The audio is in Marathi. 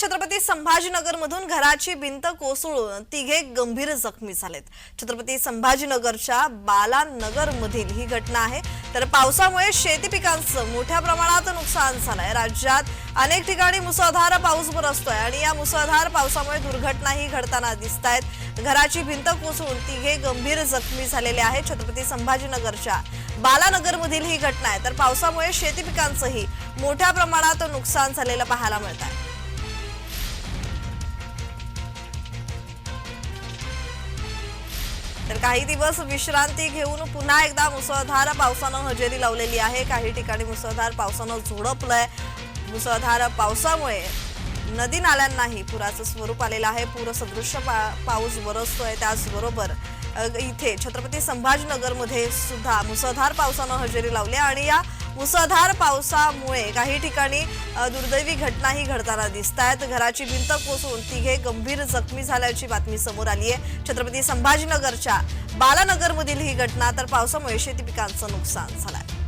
छत्रपती संभाजीनगर मधून घराची भिंत कोसळून तिघे गंभीर जखमी झालेत. छत्रपती संभाजीनगरच्या बालानगर मधील ही घटना आहे. तर पावसामुळे शेती पिकांचं मोठ्या प्रमाणात नुकसान झालंय. राज्यात अनेक ठिकाणी मुसळधार पाऊस बरसतोय आणि या मुसळधार पावसामुळे दुर्घटनाही घडताना दिसत आहेत घराची भिंत कोसळून तिघे गंभीर जखमी झालेले आहेत. छत्रपती संभाजीनगरच्या बालानगर मधील ही घटना आहे. तर पावसामुळे शेती पिकांचंही मोठ्या प्रमाणात नुकसान झालेलं पाहायला मिळत आहे तर काही दिवस विश्रांती घेऊन पुन्हा एकदा मुसळधार पावसानं हजेरी लावलेली आहे. काही ठिकाणी मुसळधार पावसानं झोडपलंय. मुसळधार पावसामुळे नदी नाल्यांनाही पुराचं स्वरूप आलेलं आहे. पूरसदृश्य पा पाऊस बरसतोय त्याचबरोबर इथे छत्रपती संभाजीनगरमध्ये सुद्धा मुसळधार पावसानं हजेरी लावली आहे. आणि या मुसळधार पावसामुळे काही ठिकाणी दुर्दैवी घटनाही घडताना दिसत आहेत घराची भिंत कोसळून तिघे गंभीर जखमी झाल्याची बातमी समोर आली आहे. छत्रपती संभाजीनगरच्या बालानगरमधील ही घटना तर पावसामुळे शेती पिकांचं नुकसान झालंय.